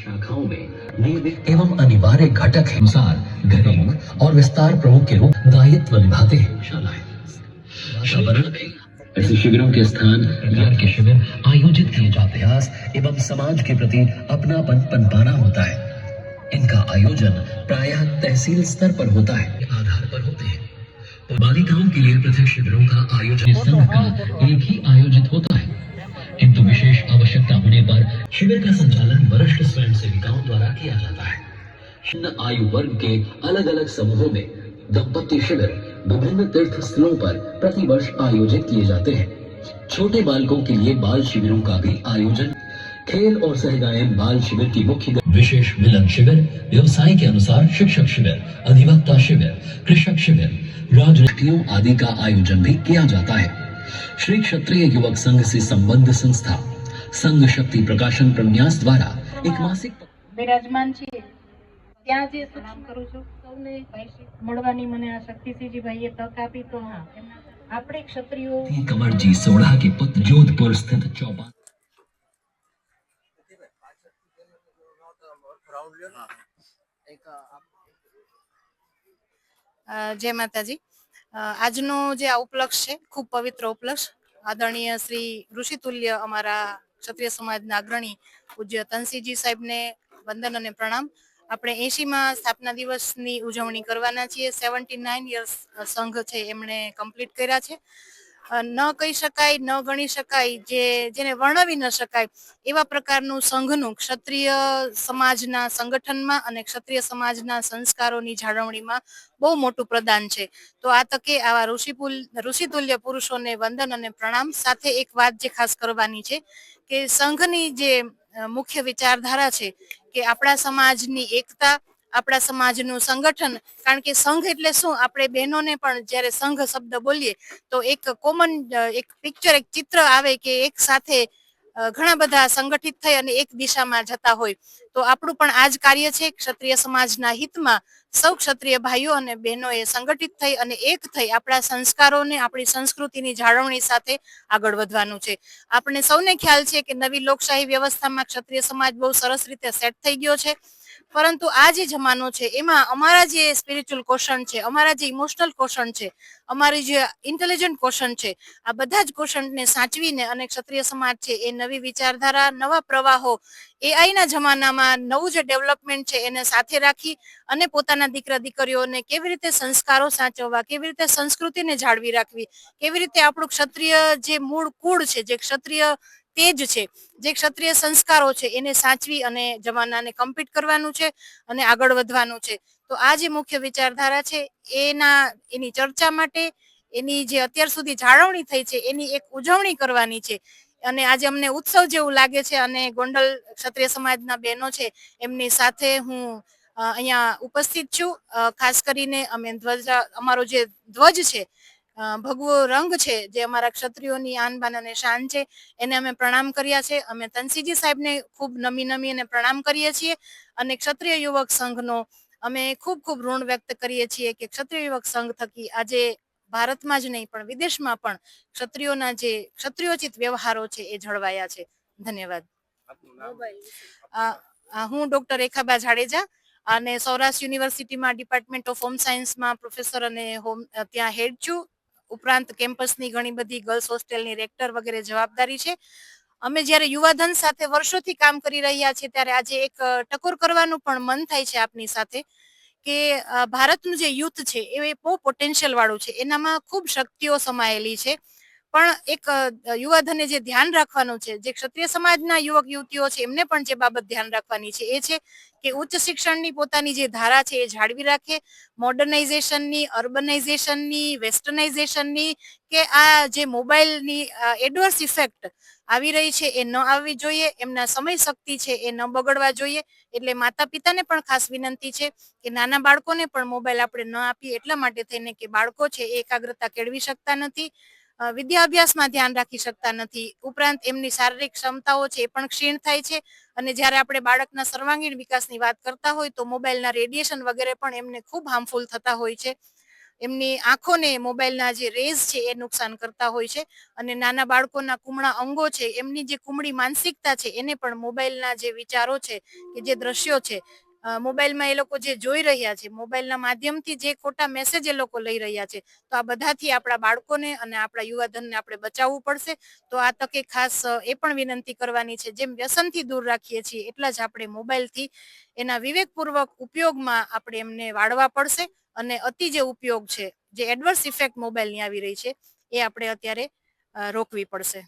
शाखाओं में। नियमित एवं अनिवार्य घटक है। अनुसार घरेलू और विस्तार प्रमुख के रूप दायित्व निभाते हैं। शालाएँ। शालाएँ में ऐसे शिविरों के स्थान ज्ञान के शिविर आयोजित किए जाते हैं। अभ्यास एवं समाज के प्रति अपनापन पनपाना होता है। इनका आयोजन प्रायः तहसील स्तर पर होता है। आधार पर होते हैं। बालिकाओं के लिए पृथक शिविरों का आयोजन संघ का एक ही आयोजित होता है। होने पर शिविर का संचालन वरिष्ठ स्वयं सेविकाओं द्वारा किया जाता है। भिन्न आयु वर्ग के अलग अलग समूहों में दंपत्ति शिविर विभिन्न तीर्थ स्थलों पर प्रतिवर्ष आयोजित किए जाते हैं। छोटे बालकों के लिए बाल शिविरों का भी आयोजन। खेल और सहगायन बाल शिविर की मुख्य विशेष मिलन शिविर, व्यवसाय के अनुसार शिक्षक शिविर, अधिवक्ता शिविर, कृषक शिविर, राजनीतियों आदि का आयोजन भी किया जाता है। श्री क्षत्रिय युवक संघ से संबद्ध संस्था સંઘ શક્તિ પ્રકાશન પ્રન્યાસ દ્વારા એક માસિક બિરાજમાન છીએ. ત્યાં જે સૂક્ષ્મ કરું છું સૌને મળવાની મને આ શક્તિસિંહજી ભાઈએ તક આપી તો હા આપણે ક્ષત્રિયો કમરજી સોડા કે પત જોધપુર સ્થિત ચોપા જય માતાજી. આજનો જે આ ઉપલક્ષ છે ખૂબ પવિત્ર ઉપલક્ષ આદરણીય શ્રી ઋષિતુલ્ય અમારા ક્ષત્રિય સમાજના અગ્રણી પૂજ્ય તનસિંહજી સાહેબને વંદન અને પ્રણામ. આપણે એંશીમાં સ્થાપના દિવસની ઉજવણી કરવાના છીએ. સેવન્ટી નાઇન યર્સ સંઘ છે, એમણે કમ્પ્લીટ કર્યા છે. ન કહી શકાય, ન ગણી શકાય, જે, જેને વર્ણવી ન શકાય, એવા પ્રકારનું સંઘનું ક્ષત્રિય સમાજના સંગઠનમાં અને ક્ષત્રિય સમાજના સંસ્કારોની જાળવણીમાં બહુ મોટું પ્રદાન છે. તો આ તકે આવા ઋષિપુલ, ઋષિતુલ્ય પુરુષોને વંદન અને પ્રણામ. સાથે એક વાત જે ખાસ કરવાની છે કે સંઘની જે મુખ્ય વિચારધારા છે કે આપણા સમાજની એકતા આપણા સમાજનું સંગઠન, કારણ કે સંઘ એટલે શું? આપણે બહેનોને પણ જ્યારે સંઘ શબ્દ બોલીએ, તો એક કોમન એક પિક્ચર એક ચિત્ર આવે કે એક સાથે ઘણા બધા સંગઠિત થઈ અને એક દિશામાં જતા હોય. તો આપણું પણ આ જ કાર્ય છે ક્ષત્રિય સમાજના હિતમાં. સૌ ક્ષત્રિય ભાઈઓ અને બહેનોએ સંગઠિત થઈ અને એક થઈ આપણા સંસ્કારોને, આપણી સંસ્કૃતિની જાળવણી સાથે આગળ વધવાનું છે. આપણે સૌને ખ્યાલ છે કે નવી લોકશાહી વ્યવસ્થામાં ક્ષત્રિય સમાજ બહુ સરસ રીતે સેટ થઈ ગયો છે. પરંતુ આ જે જમાનો છે, એમાં અમારા જે સ્પિરિચ્યુઅલ ક્વેશ્ચન છે, અમારા જે ઇમોશનલ કોશન છે, અમારી જે ઇન્ટેલિજન્ટ કોશન છે, આ બધા જ ક્વેશ્ચનને સાચવીને અને ક્ષત્રિય સમાજ છે, એ નવી વિચારધારા, નવા પ્રવાહો એઆઈના જમાનામાં નવું જે ડેવલપમેન્ટ છે, એને સાથે રાખી અને પોતાના દીકરા દીકરીઓને કેવી રીતે સંસ્કારો સાચવવા, કેવી રીતે સંસ્કૃતિને જાળવી રાખવી, કેવી રીતે આપણું ક્ષત્રિય જે મૂળ કુળ છે, જે ક્ષત્રિય તેજ છે. જે ક્ષત્રિય સંસ્કારો છે, એને સાચવી અને જમાનાને કમ્પીટ કરવાનું છે અને આગળ વધવાનું છે. તો આ જે મુખ્ય વિચારધારા છે, એના, એની ચર્ચા માટે એની જે અત્યાર સુધી જાળવણી થઈ છે, એની એક ઉજવણી કરવાની છે. અને આજે અમને ઉત્સવ જેવું લાગે છે અને ગોંડલ ક્ષત્રિય સમાજના બહેનો છે, એમની સાથે હું અહીંયા ઉપસ્થિત છું. ખાસ કરીને અમે ધ્વજ, અમારો જે ધ્વજ છે ભગવો રંગ છે જે અમારા ક્ષત્રિયોની આનબાન અને શાન છે એને અમે પ્રણામ કર્યા છે. અમે તનસીજી સાહેબને ખૂબ નમી નમી અને પ્રણામ કરીએ છીએ અને ક્ષત્રિય યુવક સંઘનો અમે ખૂબ ખૂબ ઋણ વ્યક્ત કરીએ છીએ કે ક્ષત્રિય યુવક સંઘ થકી આજે ભારતમાં જ નહીં પણ વિદેશમાં પણ ક્ષત્રિયોના જે ક્ષત્રિયોચિત વ્યવહારો છે એ જળવાયા છે. ધન્યવાદ. હું ડોક્ટર રેખાબા જાડેજા અને સૌરાષ્ટ્ર યુનિવર્સિટીમાં ડિપાર્ટમેન્ટ ઓફ હોમ સાયન્સમાં પ્રોફેસર અને હોમ ત્યાં હેડ છું. ઉપરાંત કેમ્પસની ઘણી બધી ગર્લ્સ હોસ્ટેલની રેક્ટર વગેરે જવાબદારી છે. અમે જ્યારે યુવાધન સાથે વર્ષોથી કામ કરી રહ્યા છીએ ત્યારે આજે એક ટકોર કરવાનું પણ મન થાય છે આપની સાથે કે ભારતનું જે યુથ છે એ બહુ પોટેન્શિયલ વાળું છે. એનામાં ખૂબ શક્તિઓ સમાયેલી છે. પણ એક યુવાધને જે ધ્યાન રાખવાનું છે, જે ક્ષત્રિય સમાજના યુવક યુવતીઓ છે, એમને પણ જે બાબત ધ્યાન રાખવાની છે, એ છે કે ઉચ્ચ શિક્ષણની પોતાની જે ધારા છે, એ જાળવી રાખે. મોડર્નાઇઝેશનની, અર્બનાઇઝેશનની, વેસ્ટર્નાઇઝેશનની કે આ જે મોબાઈલની એડવર્સ ઇફેક્ટ આવી રહી છે, એ ન આવવી જોઈએ. એમના સમય શક્તિ છે, એ ન બગડવા જોઈએ. એટલે માતા પિતાને પણ ખાસ વિનંતી છે કે નાના બાળકોને પણ મોબાઈલ આપણે ન આપીએ. એટલા માટે થઈને કે બાળકો છે, એ એકાગ્રતા કેળવી શકતા નથી. વિદ્યા અભ્યાસમાં ધ્યાન રાખી શકતા નથી. ઉપરાંત એમની શારીરિક ક્ષમતાઓ છે એ પણ ક્ષીણ થાય છે અને જ્યારે આપણે બાળકના સર્વાંગીણ વિકાસની વાત કરતા હોય તો મોબાઈલના રેડિયેશન વગેરે પણ એમને ખૂબ હાર્મફુલ થતા હોય છે. એમની આંખોને મોબાઈલના જે રેઝ છે એ નુકસાન કરતા હોય છે અને નાના બાળકોના કુમળા અંગો છે, એમની જે કુમળી માનસિકતા છે એને પણ મોબાઈલના જે વિચારો છે કે જે દ્રશ્યો છે મોબાઈલમાં એ લોકો જે જોઈ રહ્યા છે, મોબાઈલના માધ્યમથી જે ખોટા મેસેજ એ લોકો લઈ રહ્યા છે, તો આ બધાથી આપણા બાળકોને અને આપણા યુવાધનને આપણે બચાવવું પડશે. તો આ તકે ખાસ એ પણ વિનંતી કરવાની છે, જેમ વ્યસનથી દૂર રાખીએ છીએ, એટલા જ આપણે મોબાઈલથી એના વિવેકપૂર્વક ઉપયોગમાં આપણે એમને વાળવા પડશે અને અતિ જે ઉપયોગ છે, જે એડવર્સ ઇફેક્ટ મોબાઈલની આવી રહી છે, એ આપણે અત્યારે રોકવી પડશે.